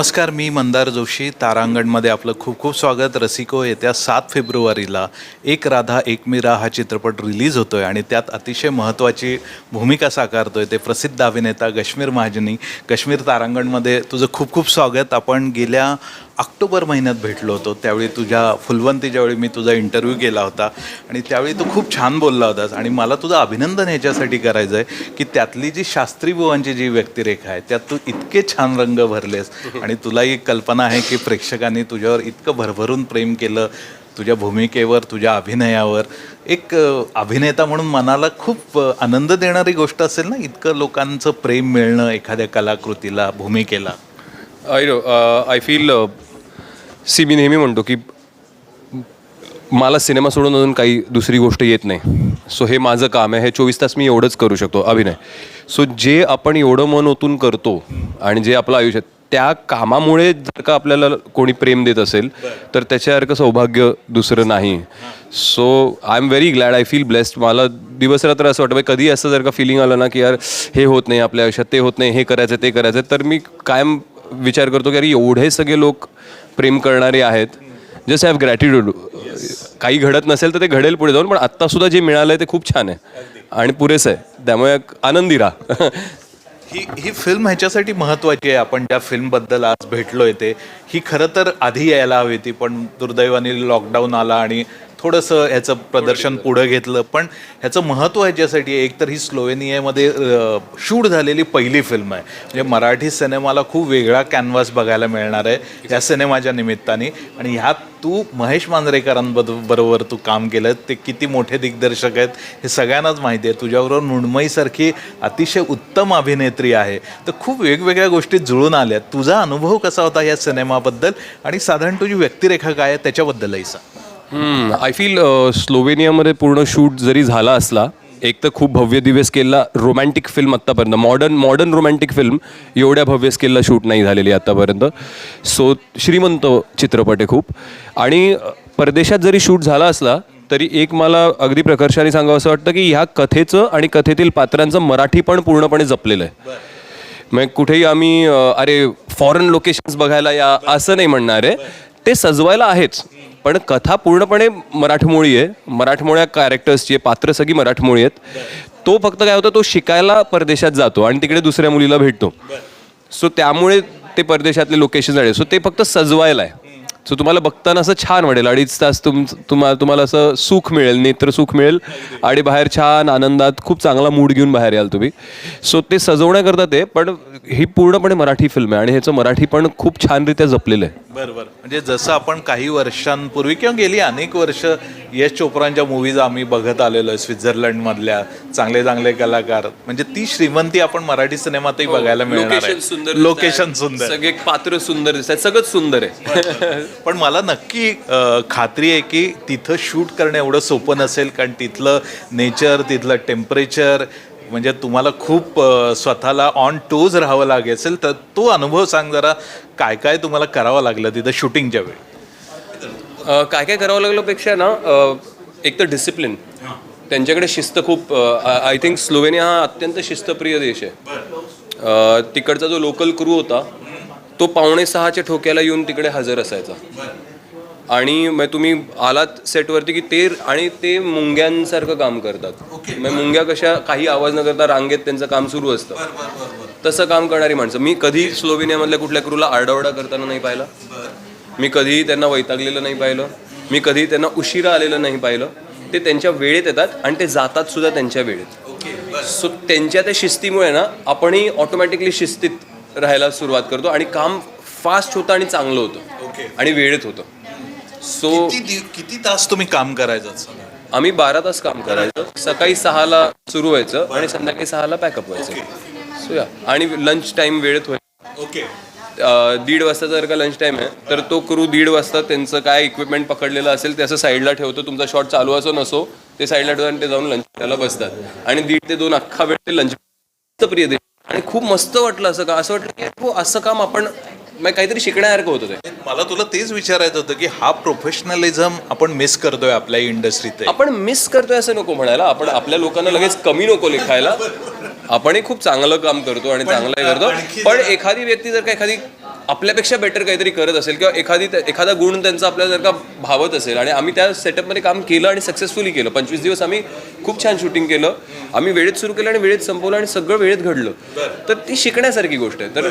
नमस्कार मी मंदार जोशी. तारांगणमध्ये आपलं खूप खूप स्वागत. रसिको येत्या सात फेब्रुवारीला एक राधा एक मीरा हा चित्रपट रिलीज होतोय आणि त्यात अतिशय महत्त्वाची भूमिका साकारतो आहे ते प्रसिद्ध अभिनेता कश्मीर महाजनी. कश्मीर तारांगणमध्ये तुझं खूप खूप स्वागत. आपण गेल्या ऑक्टोबर महिन्यात भेटलो होतो. त्यावेळी तुझ्या फुलवंती ज्यावेळी मी तुझा इंटरव्ह्यू केला होता आणि त्यावेळी तू खूप छान बोलला होतास आणि मला तुझं अभिनंदन ह्याच्यासाठी करायचं आहे की त्यातली जी शास्त्री बुवांची जी व्यक्तिरेखा आहे त्यात तू इतके छान रंग भरलेस आणि तुला एक कल्पना आहे की प्रेक्षकांनी तुझ्यावर इतकं भरभरून प्रेम केलं तुझ्या भूमिकेवर तुझ्या अभिनयावर. एक अभिनेता म्हणून मनाला खूप आनंद देणारी गोष्ट असेल ना इतकं लोकांचं प्रेम मिळणं एखाद्या कलाकृतीला भूमिकेला? I know I feel see मी नेहमी म्हणतो की मला सिनेमा सोडून अजून काही दुसरी गोष्ट येत नाही. सो हे माझं काम आहे. हे चोवीस तास मी एवढंच करू शकतो. अभिनय. सो जे आपण एवढं मन ओतून करतो आणि जे आपलं आयुष्य त्या कामामुळे जर का आपल्याला कोणी प्रेम देत असेल तर त्याच्यासारखं सौभाग्य दुसरं नाही. So I am very glad I feel blessed मला दिवस रात्र असं वाटतं बाई, कधी असं जर का फिलिंग आलं ना की यार हे होत नाही आपल्या आयुष्यात ते होत नाही हे करायचं ते करायचं तर मी कायम विचार करतो की अरे एवढे सगळे लोक प्रेम करणारे आहेत. जस्ट हॅव ग्रॅटिट्यूड काही घडत नसेल तर ते घडेल पुढे जाऊन पण आत्तासुद्धा जे मिळालं आहे ते खूप छान आहे. आणि पुरेसं आहे. त्यामुळे आनंदी राहा. ही ही फिल्म ह्याच्यासाठी महत्त्वाची आहे. आपण ज्या फिल्मबद्दल आज भेटलो आहे ते. ही खरं तर आधी यायला हवी ती पण दुर्दैवाने लॉकडाऊन आला आणि थोडंसं ह्याचं प्रदर्शन पुढं घेतलं. पण ह्याचं महत्त्व ह्याच्यासाठी एक तर ही स्लोवेनियामध्ये शूट झालेली पहिली फिल्म आहे. म्हणजे मराठी सिनेमाला खूप वेगळा कॅनव्हास बघायला मिळणार आहे या सिनेमाच्या निमित्ताने. आणि ह्यात तू महेश मांजरेकरांबद बरोबर तू काम केलं ते किती मोठे दिग्दर्शक आहेत हे सगळ्यांनाच माहिती आहे. तुझ्याबरोबर मृण्मयीसारखी अतिशय उत्तम अभिनेत्री आहे. तर खूप वेगवेगळ्या गोष्टी जुळून आल्या. तुझा अनुभव कसा होता या सिनेमाबद्दल? आणि साधारण तुझी व्यक्तिरेखा काय आहे त्याच्याबद्दलही सांग. आय फील स्लोवेनियामध्ये पूर्ण शूट जरी झाला असला एक तर खूप भव्य दिव्य स्केलला रोमॅन्टिक फिल्म आत्तापर्यंत मॉडर्न मॉडर्न रोमॅन्टिक फिल्म एवढ्या भव्य स्केलला शूट नाही झालेली आत्तापर्यंत. सो श्रीमंत चित्रपट आहे खूप. आणि परदेशात जरी शूट झाला असला तरी एक मला अगदी प्रकर्षाने सांगावं असं वाटतं की ह्या कथेचं आणि कथेतील पात्रांचं मराठी पण पूर्णपणे जपलेलं आहे. मग कुठेही आम्ही अरे फॉरेन लोकेशन्स बघायला या असं नाही म्हणणार आहे. ते सजवायला आहेच. पण कथा पूर्णपणे मराठमोळी आहे. मराठमोळ्या कॅरेक्टर्सची आहे. पात्र सगळी मराठमोळी आहेत. तो फक्त काय होतं तो शिकायला परदेशात जातो आणि तिकडे दुसऱ्या मुलीला भेटतो. सो त्यामुळे ते परदेशातले लोकेशन आहे सो ते फक्त सजवायला आहे. सो तुम्हाला बघताना असं छान वाटेल. अडीच तास तुम तुम्हा तुम्हाला असं सुख मिळेल नेत्र सुख मिळेल आणि बाहेर छान आनंदात खूप चांगला मूड घेऊन बाहेर याल तुम्ही. सो ते सजवण्याकरता ते पण ही पूर्णपणे मराठी फिल्म आहे आणि ह्याचं मराठी पण खूप छानरित्या जपलेलं आहे. बरोबर. म्हणजे जसं आपण काही वर्षांपूर्वी किंवा गेली अनेक वर्ष यश चोप्रांच्या मूवीज आम्ही बघत आलेलो आहे स्वित्झर्लंडमधल्या चांगले चांगले कलाकार. म्हणजे ती श्रीमंती आपण मराठी सिनेमातही बघायला मिळणार लोकेशन आहे. सुंदर लोकेशन सुंदर. सगळे पात्र सुंदर दिसतात सगळंच सुंदर आहे. पण मला नक्की खात्री आहे की तिथं शूट करणं एवढं सोपं नसेल कारण तिथलं नेचर तिथलं टेम्परेचर म्हणजे तुम्हाला खूप स्वतःला ऑन टोज राहावं लागेल असेल तर तो अनुभव सांग जरा काय काय तुम्हाला करावं लागलं तिथं शूटिंगच्या वेळी? काय काय करावं लागलं पेक्षा ना एक तर डिसिप्लिन त्यांच्याकडे शिस्त खूप आय थिंक स्लोवेनिया हा अत्यंत शिस्तप्रिय देश आहे. तिकडचा जो लोकल क्रू होता तो पावणे सहाच्या ठोक्याला येऊन तिकडे हजर असायचा. आणि मग तुम्ही आलात सेटवरती की ते आणि ते मुंग्यांसारखं काम करतात. मग मुंग्या कशा काही आवाज न करता रांगेत त्यांचं काम सुरू असतं. तसं काम करणारी माणसं. मी कधी स्लोवेनियामधल्या कुठल्या क्रूला आरडाओरडा करताना नाही पाहिलं. मी कधीही त्यांना वैतागलेलं नाही पाहिलं. मी कधीही त्यांना उशिरा आलेलं नाही पाहिलं. ते त्यांच्या वेळेत येतात आणि ते जातात सुद्धा त्यांच्या वेळेत. सो त्यांच्या त्या शिस्तीमुळे ना आपणही ऑटोमॅटिकली शिस्तीत राहायला सुरुवात करतो आणि काम फास्ट होतं आणि चांगलं होतं. आणि वेळेत होतं. सो किती दिव- किती तास तुम्ही काम करायचं आम्ही बारा तास काम करायचं. सकाळी सहाला सुरू व्हायचं आणि संध्याकाळी सहाला पॅकअप व्हायचं. सो या आणि लंच टाइम वेळेत व्हायचं ओके. अ, दीड वाजता जर का लंच टाइम आहे तर तो क्रू दीड वाजता त्यांचं काय इक्विपमेंट पकडलेलं असेल ते असं साईडला ठेवतो. तुमचा शॉट चालू असो नसो ते साईडला ठेवतो आणि ते जाऊन लंच करायला बसतात. आणि दीड ते दोन अख्खा वेळ ते लंच प्रिय दे आणि खूप मस्त वाटलं असं का असं वाटलं की हो असं काम आपण काहीतरी शिकण्यासारखं होतं ते मला तुला तेच विचारायचं होतं की हा प्रोफेशनलिझम आपण मिस करतोय आपल्या इंडस्ट्रीत आपण मिस करतोय असं नको म्हणायला. आपण आपल्या लोकांना लगेच कमी नको लिखायला. आपणही खूप चांगलं काम करतो आणि चांगलंही करतो. पण एखादी व्यक्ती जर का एखादी आपल्यापेक्षा बेटर काहीतरी करत असेल किंवा एखादी एखादा गुण त्यांचा आपल्याला जर का भावत असेल आणि आम्ही त्या सेटअपमध्ये काम केलं आणि सक्सेसफुली केलं. पंचवीस दिवस आम्ही खूप छान शूटिंग केलं. आम्ही वेळेत सुरू केलं आणि वेळेत संपवलं आणि सगळं वेळेत घडलं. तर ती शिकण्यासारखी गोष्ट आहे. तर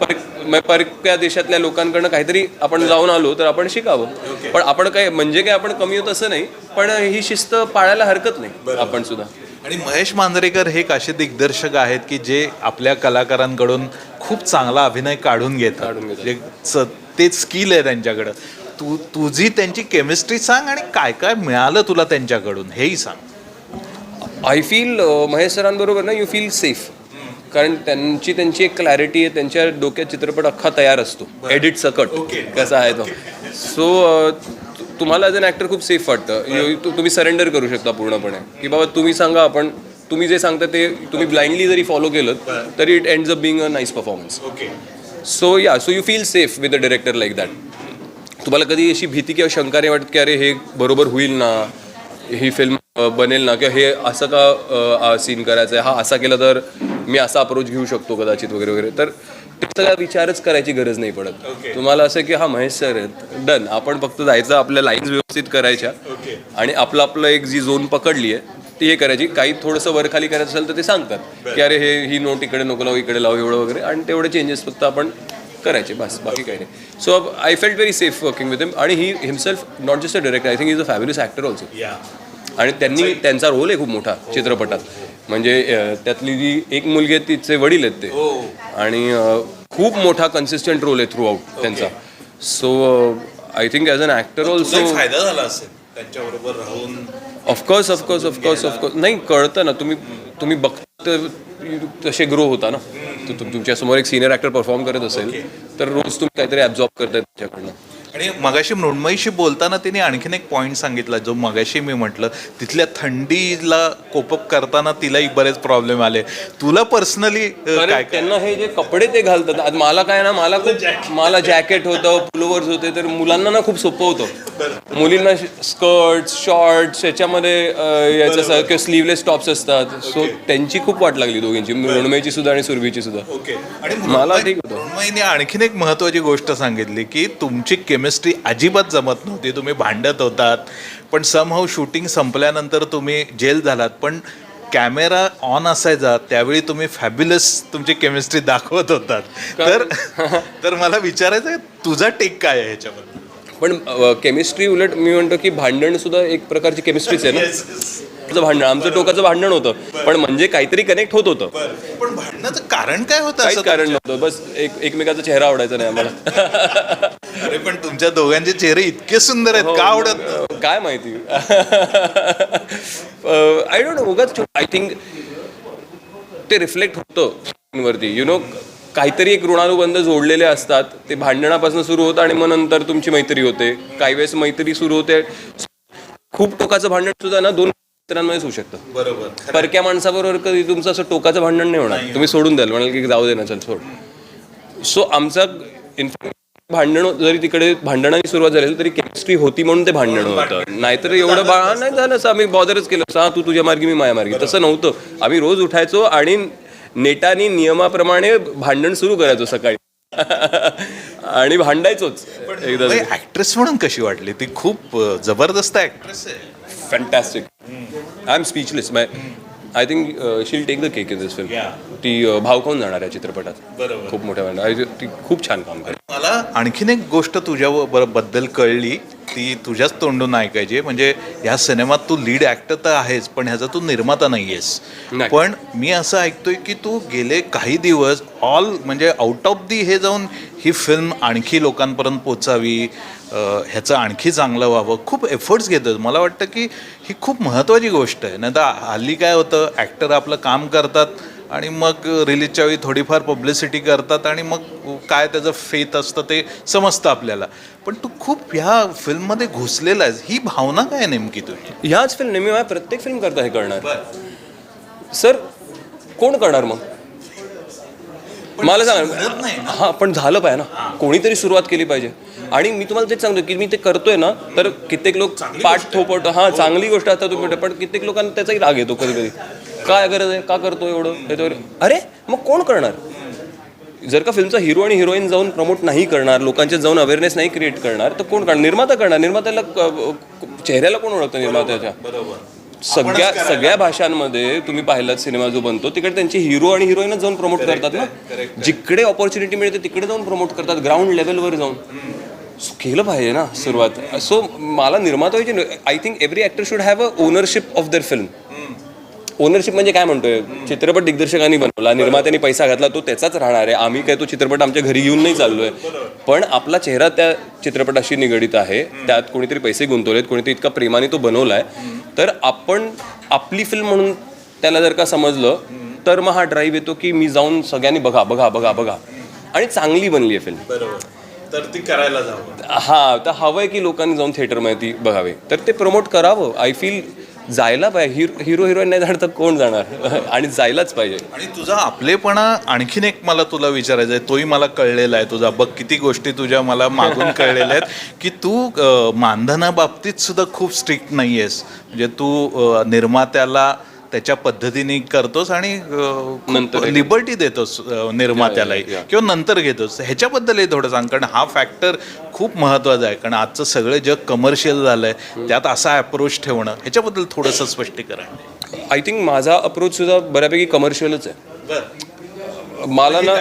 पर- म- परक्या देशातल्या लोकांकडनं काहीतरी आपण जाऊन आलो तर आपण शिकावं. पण आपण काय म्हणजे काय आपण कमी होत असं नाही. पण ही शिस्त पाळायला हरकत नाही. आपण सुद्धा. आणि महेश मांजरेकर हे एक असे दिग्दर्शक आहेत की जे आपल्या कलाकारांकडून खूप चांगला अभिनय काढून घेतात. काढून घेतात. जे स- ते स्किल आहे त्यांच्याकडं. तू तुझी त्यांची केमिस्ट्री सांग आणि काय काय मिळालं तुला त्यांच्याकडून हेही सांग. आय फील महेश सरांबरोबर ना यू फील सेफ कारण त्यांची त्यांची एक क्लॅरिटी आहे त्यांच्या डोक्यात चित्रपट अख्खा तयार असतो. एडिट सकट. कसा आहे तो. सो तुम्हाला ॲज अन ॲक्टर खूप सेफ वाटतं. तुम्ही सरेंडर करू शकता पूर्णपणे. की बाबा तुम्ही सांगा आपण तुम्ही जे सांगता ते तुम्ही ब्लाइंडली जरी फॉलो केलं तरी it ends up being a nice performance okay so yeah so you feel safe with a director like that तुम्हाला कधी अशी भीती किंवा शंका नाही वाटत की अरे हे बरोबर होईल ना? ही फिल्म बनेल ना? किंवा हे असं का सीन करायचं आहे हा असा केला तर मी असा अप्रोच घेऊ शकतो कदाचित वगैरे वगैरे. तर सगळा विचारच करायची गरज नाही पडत. तुम्हाला असं की हा महेश सर आहेत डन आपण फक्त जायचं आपल्या लाईन्स व्यवस्थित करायच्या. आणि आपलं आपलं एक जी झोन पकडली आहे ती हे करायची. काही थोडंसं वरखाली करायचं असेल तर ते सांगतात. की अरे हे ही नोट इकडे नको लावू इकडे लावू एवढं वगैरे. आणि तेवढे चेंजेस फक्त आपण करायचे बस. बाकी काही नाही. So I felt very safe working with him आणि he himself not just a director I think is a fabulous actor also yeah आणि त्यांनी त्यांचा रोल आहे खूप मोठा चित्रपटात. म्हणजे त्यातली जी एक मुलगी आहे तिचे वडील आहेत ते. आणि अं, खूप मोठा कन्सिस्टंट रोल आहे थ्रू आउट त्यांचा. So I think as an actor also फायदा झाला असेल त्यांच्याबरोबर राहून? ऑफकोर्स ऑफकोर्स ऑफकोर्स ऑफकोर्स नाही कळतं ना तुम्ही तुम्ही बघता तसे ग्रो होता ना. तुमच्यासमोर एक सिनियर ॲक्टर परफॉर्म करत असेल तर रोज तुम्ही काहीतरी ॲब्झॉर्ब करताय त्याच्याकडनं आणि मगाशी मृण्मयीशी बोलताना तिने आणखीन एक पॉईंट सांगितला जो मगाशी मी म्हटलं तिथल्या थंडीला कोपअप करताना तिलाही बरेच प्रॉब्लेम आले. तुला पर्सनली काय त्यांना हे जे कपडे ते घालतात मला काय ना मला मला जॅकेट होतं पुलोवर्स होते तर मुलांना ना खूप सोपं होतं. मुलींना स्कर्ट शॉर्ट्स याच्यामध्ये अं, याचं किंवा स्लीवलेस टॉप्स असतात. सो त्यांची खूप वाट लागली दोघींची मृण्मयची सुद्धा आणि सुरभीची सुद्धा. ओके आणि मला ठीक होतं. आणखीन एक महत्वाची गोष्ट सांगितली की तुमची केमिस्ट्री अजिबात जमत नव्हती. तुम्ही भांडत होतात. पण समहाऊ शूटिंग संपल्यानंतर तुम्ही जेल झालात. पण कॅमेरा ऑन असायचा. त्यावेळी तुम्ही फॅब्युलस तुमची केमिस्ट्री दाखवत होतात. तर तर मला विचारायचं आहे, तुझा टेक काय आहे ह्याच्याबद्दल पण केमिस्ट्री उलट मी म्हणतो की भांडण सुद्धा एक प्रकारची केमिस्ट्रीच आहे ना? भांडण आमचं टोकाचं भांडण होतं. पण म्हणजे काहीतरी कनेक्ट होत होतं. पण भांडणाचं कारण काय होतं काहीच कारण नव्हतं. बस एक एकमेकाचा चेहरा आवडायचा नाही आम्हाला. तुमच्या दोघांचे चेहरे इतके सुंदर आहेत का आवडत? अं, काय माहिती? आय डोंट नो उगाच आय थिंक ते रिफ्लेक्ट होतं वरती यु नो काहीतरी एक ऋणानुबंध जोडलेले असतात. ते भांडणापासून सुरू होतं आणि मग नंतर तुमची मैत्री होते. काही वेळेस मैत्री सुरू होते. खूप टोकाचं भांडण सुद्धा ना दोन मित्रांमध्येच होऊ शकतं. बरोबर परक्या माणसाबरोबर कधी तुमचं असं टोकाचं भांडण नाही होणार. तुम्ही सोडून द्याल. म्हणाल की जाऊ दे ना चल सोड. सो आमचा इनफॅक्ट भांडण जरी तिकडे भांडणाची सुरुवात झाली तरी केमिस्ट्री होती म्हणून ते भांडण होतं. नाहीतर एवढं बा नाही झालं असं आम्ही बॉदरच केलं. असं, तू तुझ्या मार्गी मी माझ्या मार्गी. तसं नव्हतं. आम्ही रोज उठायचो आणि नेटानी नियमाप्रमाणे भांडण सुरू करायचो सकाळी. आणि भांडायचोच. एकदा. ऍक्ट्रेस म्हणून कशी वाटली? ती खूप जबरदस्त ऍक्ट्रेस आहे. Fantastic I am speechless my I think she'll take the cake in this film. ती भाव खाऊन जाणार आहे चित्रपटात बरोबर. खूप मोठ्या प्रमाणात. ती खूप छान काम करेल मला आणखीन एक गोष्ट तुझ्या बद्दल कळली ती तुझ्याच तोंडून ऐकायची म्हणजे ह्या सिनेमात तू लीड ऍक्टर तर आहेस पण ह्याचा तू निर्माता नाहीयेस नाही. पण मी असं ऐकतोय की तू गेले काही दिवस ऑल म्हणजे आउट ऑफ दी हे जाऊन ही फिल्म आणखी लोकांपर्यंत पोचावी ह्याचं आणखी चांगलं व्हावं खूप एफर्ट्स घेतोय मला वाटतं की ही खूप महत्त्वाची गोष्ट आहे नाही तर हल्ली काय होतं ॲक्टर आपलं काम करतात आणि मग रिलीजच्या वेळी थोडीफार पब्लिसिटी करतात आणि मग काय त्याचं फेथ असतं ते समजतं आपल्याला. पण तू खूप ह्या फिल्ममध्ये घुसलेला आहेस. ही भावना काय नेमकी तुझी? ह्याच फिल्म नेहमी माझ्या प्रत्येक फिल्म करता हे करणार. सर कोण करणार मग? मला सांगा. हा पण झालं पाहिजे ना. कोणीतरी सुरुवात केली पाहिजे. आणि मी तुम्हाला तेच सांगतो की मी ते करतोय ना तर कित्येक लोक पाठ थोपट हा चांगली गोष्ट आता तुम्ही पण कित्येक लोकांना त्याचाही राग येतो कधी कधी काय गरज आहे? का करतो एवढं? हे तो- अरे मग कोण करणार? जर का फिल्मचा हिरो आणि हिरोईन जाऊन प्रमोट नाही करणार लोकांच्या जाऊन अवेअरनेस नाही क्रिएट करणार तर कोण करणार? निर्माता करणार. निर्मात्याला चेहऱ्याला कोण ओळखतं निर्मात्याच्या? सगळ्या सगळ्या भाषांमध्ये तुम्ही पाहिलात सिनेमा जो बनतो तिकडे त्यांचे हिरो आणि हिरोईनच जाऊन प्रमोट करतात ना? जिकडे ऑपॉर्च्युनिटी मिळते तिकडे जाऊन प्रमोट करतात ग्राउंड लेवलवर जाऊन. केलं पाहिजे ना सुरुवात. सो मला निर्माता व्हायची I think every actor should have a ownership of their film ownership म्हणजे काय म्हणतोय? चित्रपट दिग्दर्शकांनी बनवला निर्मात्याने पैसा घातला तो त्याचाच राहणार आहे. आम्ही काय तो चित्रपट आमच्या घरी घेऊन नाही चाललोय. पण आपला चेहरा त्या चित्रपटाशी निगडीत आहे. त्यात कोणीतरी पैसे गुंतवलेत कोणीतरी इतका प्रेमाने तो बनवलाय. तर आपण आपली फिल्म म्हणून त्याला जर का समजलं तर मग हा ड्राईव्ह येतो की मी जाऊन सगळ्यांनी बघा बघा बघा बघा. आणि चांगली बनली आहे फिल्म बरोबर. तर ती करायला जावं. हा तर हवंय की लोकांनी जाऊन थिएटरमध्ये ती बघावे. तर ते प्रमोट करावं. आय फील जायला पाहिजे. हिरो हिरो हिरोईन नाही जाणार तर कोण जाणार? आणि जायलाच पाहिजे. आणि तुझा आपलेपणा आणखीन एक मला तुला विचारायचं आहे. तोही मला कळलेला आहे. तुझा बघ किती गोष्टी तुझ्या मला मागून कळलेल्या आहेत. की तू मानधनाबाबतीत सुद्धा खूप स्ट्रिक्ट नाही आहेस म्हणजे तू निर्मात्याला त्याच्या पद्धतीने करतोस आणि नंतर लिबर्टी देतोस निर्मात्यालाही. किंवा नंतर घेतोस. ह्याच्याबद्दलही थोडं सांग. कारण हा फॅक्टर खूप महत्त्वाचा आहे. कारण आजचं सगळं जग कमर्शियल झालंय. त्यात असा अप्रोच ठेवणं ह्याच्याबद्दल थोडंसं स्पष्टीकरण आय थिंक माझा अप्रोच सुद्धा बऱ्यापैकी कमर्शियलच आहे. मला ना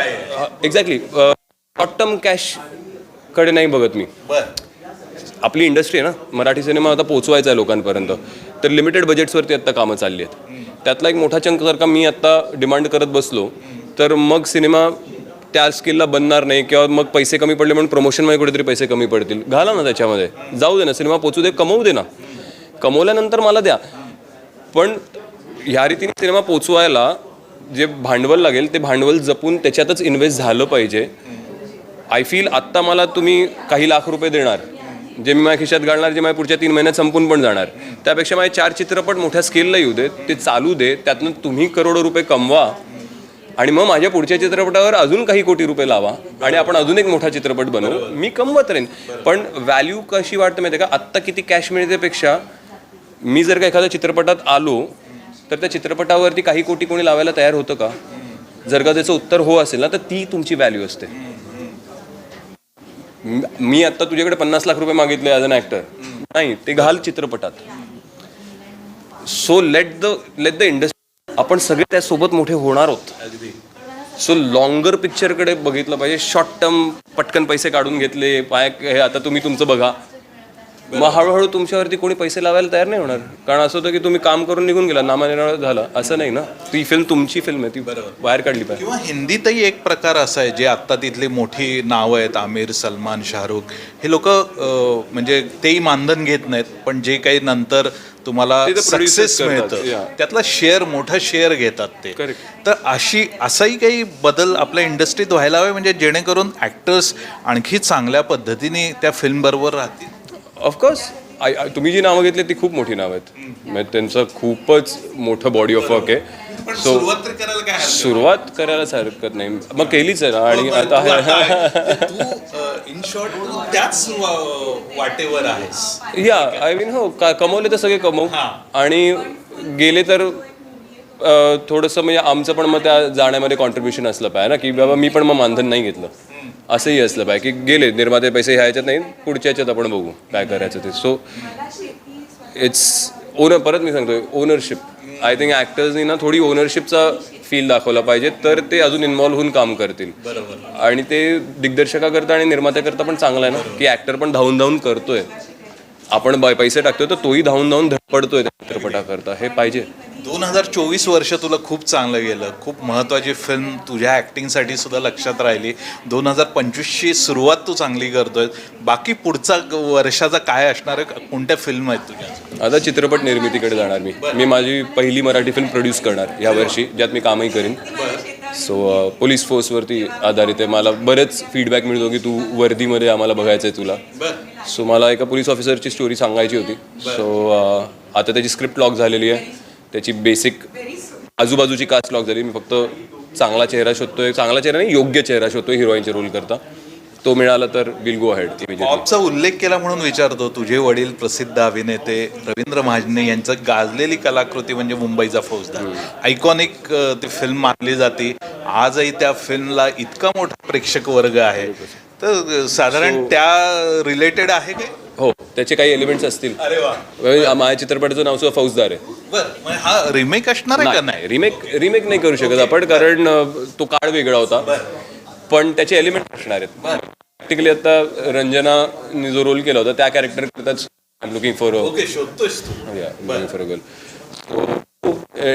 एक्झॅक्टली शॉर्ट टर्म कॅशकडे नाही बघत मी. आपली इंडस्ट्री आहे ना मराठी सिनेमा आता पोचवायचा आहे लोकांपर्यंत. तर लिमिटेड बजेट्सवरती आत्ता कामं चालली आहेत. त्यातला एक मोठा चंक जर का मी आत्ता डिमांड करत बसलो तर मग सिनेमा त्या स्किलला बनणार नाही किंवा मग पैसे कमी पडले म्हणून प्रमोशनमध्ये कुठेतरी पैसे कमी पडतील. घाला ना त्याच्यामध्ये. जाऊ दे ना सिनेमा पोचू दे कमवू दे ना. कमवल्यानंतर मला द्या. पण ह्या रीतीने सिनेमा पोचवायला जे भांडवल लागेल ते भांडवल जपून त्याच्यातच इन्व्हेस्ट झालं पाहिजे. आय फील आत्ता मला तुम्ही काही लाख रुपये देणार. जे मी माझ्या खिशात घालणार जे माझ्या पुढच्या तीन महिन्यात संपून पण जाणार. त्यापेक्षा माझे चार चित्रपट मोठ्या स्केलला येऊ देत ते चालू दे त्यातनं तुम्ही करोडो रुपये कमवा आणि मग माझ्या पुढच्या चित्रपटावर अजून काही कोटी रुपये लावा आणि आपण अजून एक मोठा चित्रपट बनवू. मी कमवत राहीन. पण व्हॅल्यू कशी वाटते माहिती आहे का? आत्ता किती कॅश मिळतेपेक्षा मी जर का एखाद्या चित्रपटात आलो तर त्या चित्रपटावरती काही कोटी कोणी लावायला तयार होतं का? जर का त्याचं उत्तर हो असेल ना तर ती तुमची व्हॅल्यू असते. म- आता तुझ्याकडे पन्नास लाख रुपये मागितले ॲज अन ॲक्टर नाही ते घाल चित्रपटात. So let the let the industry आपण सगळे त्यासोबत मोठे होणार आहोत. सो लॉंगर पिक्चरकडे बघितलं पाहिजे. शॉर्ट टर्म पटकन पैसे काढून घेतले. पाय हे आता तुम्ही तुमचं बघा. मग हळूहळू तुमच्यावरती कोणी पैसे लावायला तयार नाही होणार? कारण असं होतं की तुम्ही काम करून निघून गेला नामानिराळ झालं. असं नाही ना? ती फिल्म तुमची फिल्म आहे ती बाहेर काढली पाहिजे. किंवा हिंदीतही एक प्रकार असा आहे जे आत्ता तिथली मोठी नावं आहेत आमिर सलमान शाहरुख हे लोक म्हणजे तेही मानधन घेत नाहीत पण जे काही नंतर तुम्हाला ते तर producers सक्सेस करतात, मिळतं yeah. त्यातला शेअर मोठा शेअर घेतात ते. Correct. तर अशी असाही काही बदल आपल्या इंडस्ट्रीत व्हायला हवे म्हणजे जेणेकरून ॲक्टर्स आणखी चांगल्या पद्धतीने त्या फिल्म बरोबर राहतील. ऑफकोर्स तुम्ही जी नावं घेतली ती खूप मोठी नावं आहेत. म्हणजे त्यांचं खूपच मोठं बॉडी ऑफ वर्क आहे. सो सुरुवात करायलाच हरकत नाही. मग केलीच आहे ना आणि तू आता इन शॉर्ट त्याच वाटेवर आहेस. या आय मीन हो का कमवले तर सगळे कमवू. आणि गेले तर थोडंसं म्हणजे आमचं पण मग त्या जाण्यामध्ये कॉन्ट्रीब्युशन असलं पाहिजे ना की बाबा मी पण मग मानधन नाही घेतलं. असंही असलं पाहिजे की गेले निर्माते पैसे ह्याच्यात नाही पुढच्या ह्याच्यात आपण बघू काय करायचं ते. सो इट्स ओनर परत मी सांगतोय ओनरशिप आय थिंक ॲक्टर्सनी ना थोडी ओनरशिपचा फील दाखवला पाहिजे तर ते अजून इन्व्हॉल्व्ह होऊन काम करतील. आणि ते दिग्दर्शकाकरता आणि निर्मात्याकरता पण चांगलं आहे ना की ॲक्टर पण धावून धावून करतोय. आपण पैसे टाकतोय तर तोही धावून धावून धडपडतोय त्या चित्रपटाकरता. हे पाहिजे. दोन हजार चोवीस वर्ष तुला खूप चांगलं गेलं. खूप महत्वाची फिल्म तुझ्या ऍक्टिंगसाठी सुद्धा लक्षात राहिली. दोन हजार पंचवीसची सुरुवात तू चांगली करतोय. बाकी पुढचा वर्षाचा काय असणार आहे? कोणत्या फिल्म आहेत तुझ्या? आता चित्रपट निर्मितीकडे जाणार मी. मी माझी पहिली मराठी फिल्म प्रोड्यूस करणार या वर्षी ज्यात मी कामही करीन. सो पोलीस फोर्सवरती आधारित आहे. मला बरेच फीडबॅक मिळतो की तू वर्दीमध्ये आम्हाला बघायचं आहे तुला सो मला एका पोलीस ऑफिसरची स्टोरी सांगायची होती. सो आता त्याची स्क्रिप्ट लॉक झालेली आहे. त्याची बेसिक आजूबाजूची कास्ट लॉक झाली. मी फक्त चांगला चेहरा शोधतोय. चांगला चेहरा नाही योग्य चेहरा शोधतोय हिरोईनचे रोल करता. तो मिळाला तर विल गो हेड पॉपचा उल्लेख केला म्हणून विचारतो तुझे वडील प्रसिद्ध अभिनेते रवींद्र महाजने यांचं गाजलेली कलाकृती म्हणजे मुंबईचा फौजदार. आयकॉनिक ती फिल्म मानली जाते. आजही त्या फिल्मला इतका मोठा प्रेक्षक वर्ग आहे. तर साधारण त्या रिलेटेड आहे काय त्याचे काही एलिमेंट्स असतील. अरे वा. म्हणजे माझ्या चित्रपटाचं नाव सुद्धा फौजदार आहे. बर हा रिमेक असणार आहे का नाही रिमेक रिमेक नाही करू शकत आपण कारण तो काळ वेगळा होता. पण त्याचे एलिमेंट असणार आहेत. प्रॅक्टिकली आता रंजनाने जो रोल केला होता त्या कॅरेक्टर करताच I am looking for for a girl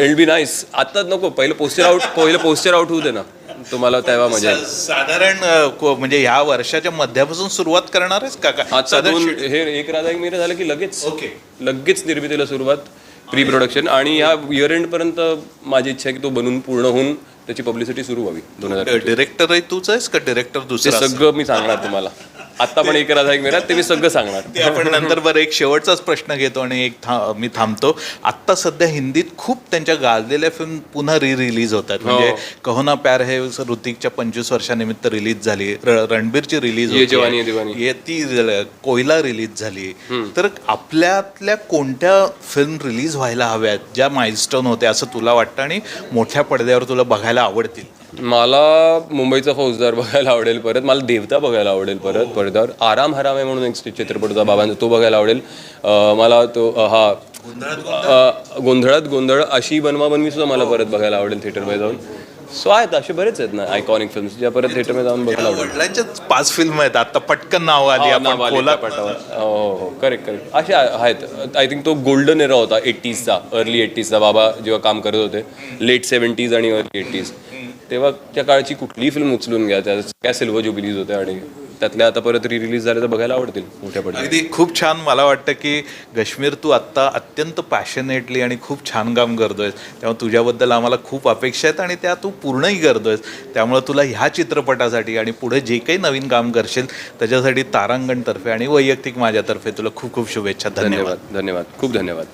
it'll be nice आता नको पहिलं पोस्टर आउट पहिलं पोस्टर आउट होऊ दे ना. तुम्हाला तेव्हा मजा येईल सा- साधारण अ, को- म्हणजे ह्या वर्षाच्या मध्यापासून सुरुवात करणार आहेस का काय आता साधारण दोन हे एक राधा एक मेरा झालं की लगेच. ओके लगेच निर्मितीला सुरुवात प्री प्रोडक्शन आणि या इयर एंड पर्यंत माझी इच्छा आहे की तो बनून पूर्ण होऊन त्याची पब्लिसिटी सुरू व्हावी दोन हजार डिरेक्टर तूच आहेस का? डिरेक्टर ते दुसरा असेल? सगळं मी सांगणार तुम्हाला. आता पण एक राधा एक मेरा ते मी सगळं सांगणार. ते आपण नंतर बरं एक शेवटचाच प्रश्न घेतो आणि एक था मी थांबतो. आत्ता सध्या हिंदीत खूप त्यांच्या गाजलेल्या फिल्म पुन्हा री रिलीज होतात म्हणजे कहो ना प्यार हे ऋतिकच्या पंचवीस वर्षानिमित्त रिलीज झाली. रणबीरची रिलीज ये है ती कोयला रिलीज झाली. तर आपल्यातल्या कोणत्या फिल्म रिलीज व्हायला हव्यात? ज्या माइलस्टोन होत्या असं तुला वाटतं आणि मोठ्या पडद्यावर तुला बघायला आवडतील? मला मुंबईचा फौजदार बघायला आवडेल परत मला देवता बघायला आवडेल परत पडद्यावर आराम हराम आहे म्हणून एक चित्रपट होता बाबांचा तो बघायला आवडेल. अं, मला तो अं, हा अं, गोंधळात गोंधळ अशी बनवा बनवी सुद्धा मला परत बघायला आवडेल थिएटरमध्ये जाऊन. सो आहेत असे बरेच आहेत ना आयकॉनिक फिल्म्स ज्या परत थिएटरमध्ये जाऊन बघायला आवडेल. वडिलांच्याच पाच फिल्म आहेत आता पटकन नाव आली आपण. हो हो करेक्ट करेक्ट असे आ- आहेत आय थिंक तो गोल्डन एरा होता एट्टीजचा अर्ली एट्टीजचा बाबा जेव्हा काम करत होते लेट सेवन्टीज आणि अर्ली एट्टीज तेव्हा त्या काळची कुठलीही फिल्म उचलून घ्या. त्या काय सिल्वर जुबिलीज होत्या आणि त्यातल्या आता परत री रिलीज झाल्या तर बघायला आवडतील मोठ्या पडद्यावर. अगदी खूप छान मला वाटतं की कश्मीर तू आत्ता अत्यंत पॅशनेटली आणि खूप छान काम करतोयस. त्यामुळे तुझ्याबद्दल आम्हाला खूप अपेक्षा आहेत आणि त्या तू पूर्णही करतोयस. त्यामुळे तुला ह्या चित्रपटासाठी आणि पुढे जे काही नवीन काम करशील त्याच्यासाठी तारांगणतर्फे आणि वैयक्तिक माझ्यातर्फे तुला खूप खूप शुभेच्छा. धन्यवाद. धन्यवाद. खूप धन्यवाद.